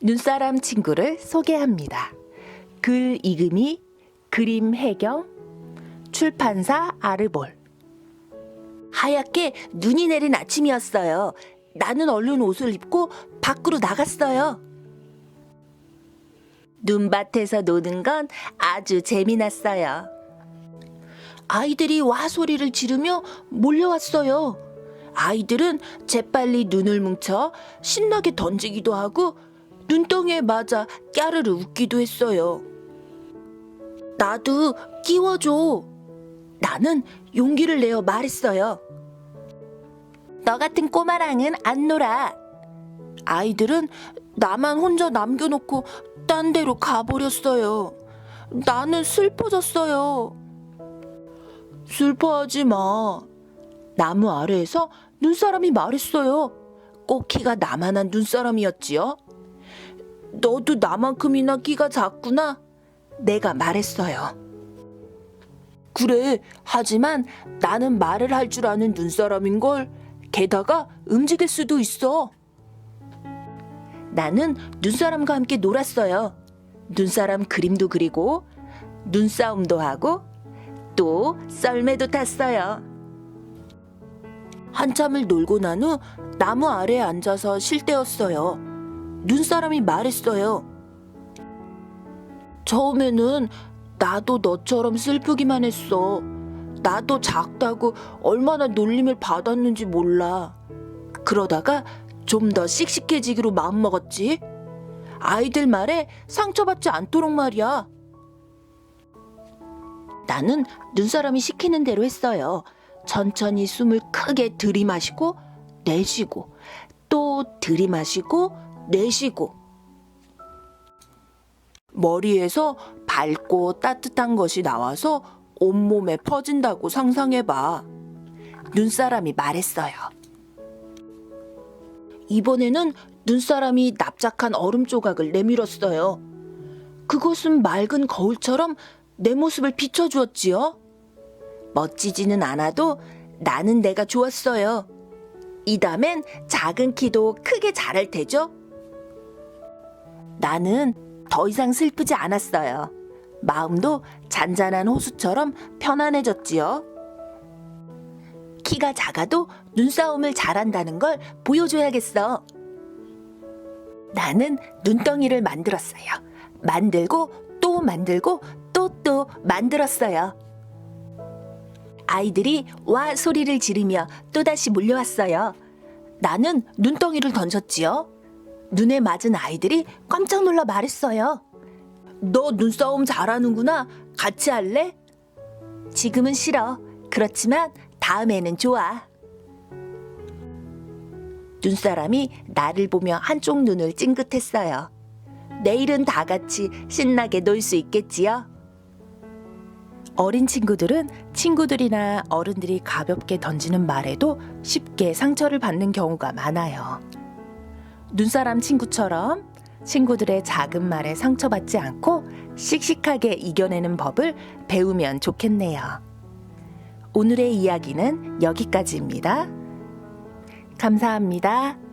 눈사람 친구를 소개합니다. 글 이금희, 그림 해경, 출판사 아르볼. 하얗게 눈이 내린 아침이었어요. 나는 얼른 옷을 입고 밖으로 나갔어요. 눈밭에서 노는 건 아주 재미났어요. 아이들이 와 소리를 지르며 몰려왔어요. 아이들은 재빨리 눈을 뭉쳐 신나게 던지기도 하고 눈덩이에 맞아 깨르르 웃기도 했어요. 나도 끼워줘. 나는 용기를 내어 말했어요. 너 같은 꼬마랑은 안 놀아. 아이들은 나만 혼자 남겨놓고 딴 데로 가버렸어요. 나는 슬퍼졌어요. 슬퍼하지 마. 나무 아래에서 눈사람이 말했어요. 꼭 키가 나만한 눈사람이었지요. 너도 나만큼이나 키가 작구나. 내가 말했어요. 그래, 하지만 나는 말을 할 줄 아는 눈사람인걸. 게다가 움직일 수도 있어. 나는 눈사람과 함께 놀았어요. 눈사람 그림도 그리고, 눈싸움도 하고, 또 썰매도 탔어요. 한참을 놀고 난 후 나무 아래에 앉아서 쉴 때였어요. 눈사람이 말했어요. 처음에는 나도 너처럼 슬프기만 했어. 나도 작다고 얼마나 놀림을 받았는지 몰라. 그러다가 좀 더 씩씩해지기로 마음먹었지. 아이들 말에 상처받지 않도록 말이야. 나는 눈사람이 시키는 대로 했어요. 천천히 숨을 크게 들이마시고 내쉬고 또 들이마시고 내쉬고 머리에서 밝고 따뜻한 것이 나와서 온몸에 퍼진다고 상상해봐. 눈사람이 말했어요. 이번에는 눈사람이 납작한 얼음 조각을 내밀었어요. 그것은 맑은 거울처럼 내 모습을 비춰주었지요. 멋지지는 않아도 나는 내가 좋았어요. 이 다음엔 작은 키도 크게 자랄 테죠? 나는 더 이상 슬프지 않았어요. 마음도 잔잔한 호수처럼 편안해졌지요. 키가 작아도 눈싸움을 잘한다는 걸 보여줘야겠어. 나는 눈덩이를 만들었어요. 만들고 또 만들고 또 또 만들었어요. 아이들이 와 소리를 지르며 또다시 몰려왔어요. 나는 눈덩이를 던졌지요. 눈에 맞은 아이들이 깜짝 놀라 말했어요. 너 눈싸움 잘하는구나. 같이 할래? 지금은 싫어. 그렇지만 다음에는 좋아. 눈사람이 나를 보며 한쪽 눈을 찡긋했어요. 내일은 다 같이 신나게 놀 수 있겠지요? 어린 친구들은 친구들이나 어른들이 가볍게 던지는 말에도 쉽게 상처를 받는 경우가 많아요. 눈사람 친구처럼 친구들의 작은 말에 상처받지 않고 씩씩하게 이겨내는 법을 배우면 좋겠네요. 오늘의 이야기는 여기까지입니다. 감사합니다.